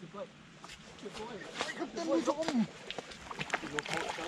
ครับท่านผู้ชมเรา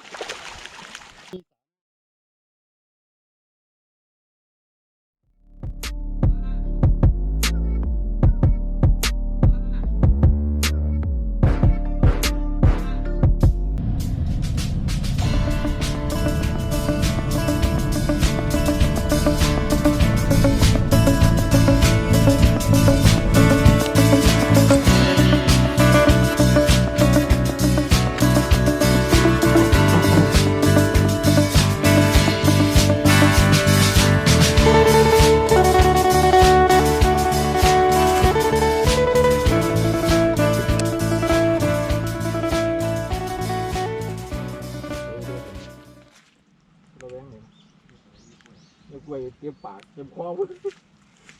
เรากล้วยเตรียมปากเตรียมคอ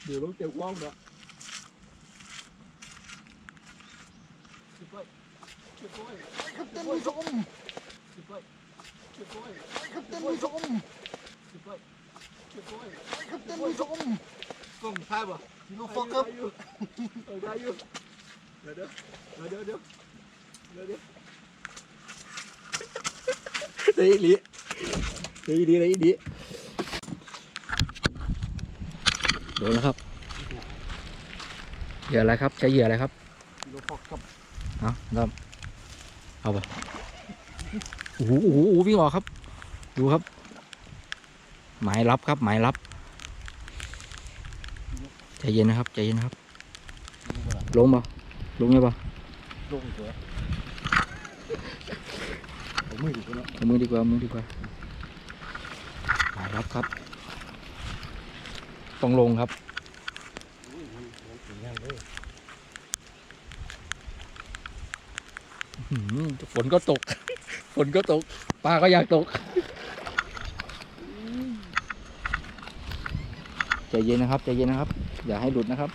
เดี๋ยวต้องเตรียมคอเนาะครับท่านผู้ชมครับท่านผู้ชมครับท่านผู้ชมกล้องถ่ายป่ะลูกฟอกครับเออได้อยู่เดี๋ยวเดี๋ยวเดี๋ยวเดี๋ยวเดี๋ยวเดี๋ยวเดี๋ยวอีหลีเดี๋ยวอีหลีเดี๋ยวอีหลี โดนแล้วครับ เหยื่ออะไรครับใช้เหยื่ออะไรครับลูกฟอกครับเอาเริ่มเอาไปโอ้โหโอ้โหวิ่งออกครับ ดูครับ หมายรับครับ หมายรับใจเย็นนะครับใจเย็นนะครับ ลงป่ะลงไงป่ะลงตัวเอามือดีกว่ามือดีกว่าเอามือดีกว่าหมายรับครับ ต้องลงครับฝนก็ตก ฝนก็ตก ปลาก็อยากตกใจเย็นนะครับใจเย็นนะครับ อย่าให้หลุดนะครับ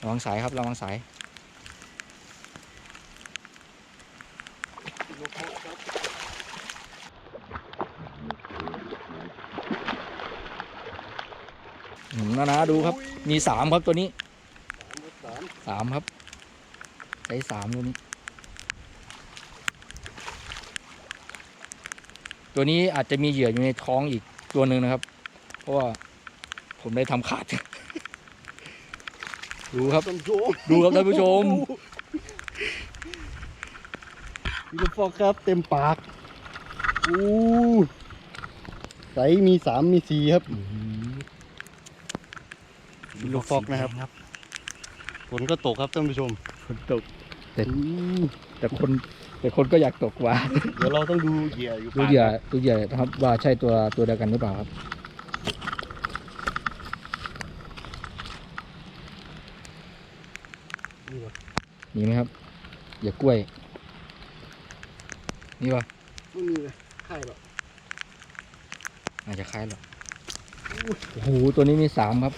ระวังสายครับ ระวังสาย ลูกฟอกครับ อืม นะนะดูครับ มีสามครับตัวนี้สามสามครับใช้สามตัวนี้ ตัวนี้อาจจะมีเหยื่ออยู่ในท้องอีกตัวหนึ่งนะครับ เพราะว่าผมได้ทำขาด ดูครับท่านผู้ชมดูครับท่านผู้ชม ลูกฟอกครับเต็มปากอู้ใสมีสามมีสี่ครับลูกฟอกนะครับฝนก็ตกครับท่านผู้ชมฝนตกแต่อู้แต่คนแต่คนก็อยากตกกว่าเดี๋ยวเราต้องดูเหยื่ออยู่ดูเหยื่อดูเหยื่อนะครับว่าใช่ตัวตัวเดียวกันหรือเปล่าครับนี่วะมีไหมครับเหยื่อกล้วย นี่ปะไม่มีเลยไข่หรอกอาจจะคล้ายหรอกโอ้โหตัวนี้มีสามครับ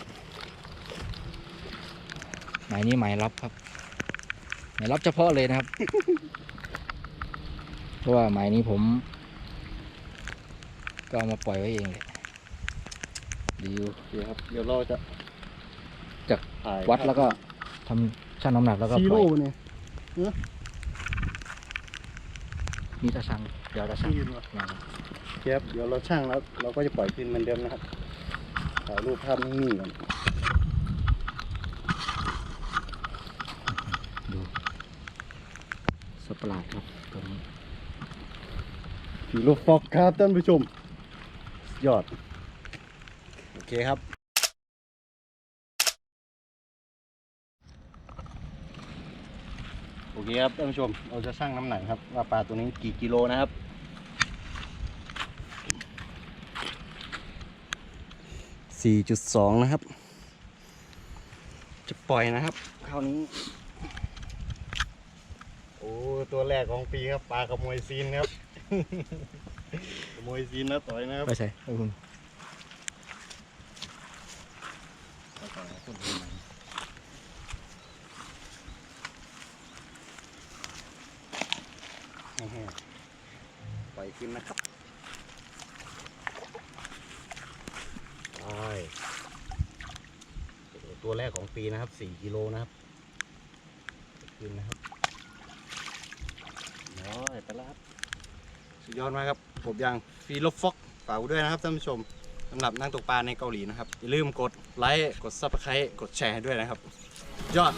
หมายนี้หมายรับครับ หมายรับเฉพาะเลยนะครับ เพราะว่าหมายนี้ผม ก็เอามาปล่อยไว้เองเลยดีอยู่เดี๋ยวครับ เดี๋ยวเราจะจะถ่ายวัดแล้วก็ทำชั่งน้ำหนักแล้วก็ซีปล่อโร่ยเนี่ย มีตาช่างเดี๋ยวตาช่างยืนวะนะครับเจ็บเดี๋ยวเราช่างแล้ว เราก็จะปล่อยคืนเหมือนเดิมนะครับถ่ายรูปภาพนิ่งๆก่อนดูสตว์ประหลาดครับตัวนี้ซีโร่ฟอกครับท่านผู้ชม ยอด โอเคครับ อเคครับท่านผู้ชม เราจะชั่งน้ำหนักครับ ว่าปลาตัวนี้กี่กิโลนะครับสี่จุดสองนะครับ จะปล่อยนะครับ คราวนี้ โอ้ ตัวแรกของปีครับ ปลาขโมยซีนครับ ขโมยซีนนะต่อยนะครับไม่ใช่ขอบคุณปล่อยคื อยชิมนะครับใช่ตัวแรกของปีนะครับสี่กิโลนะครับขึ้นนะครับน้อยไปแล้วครับสุดยอดมากครับกบยังฟีลบฟอกฝากด้วยนะครับท่านผู้ชมสำหรับนั่งตกปลาในเกาหลีนะครับ อย่าลืมกดไลค์ กดซับสไครต์กดแชร์ด้วยนะครับ ยอด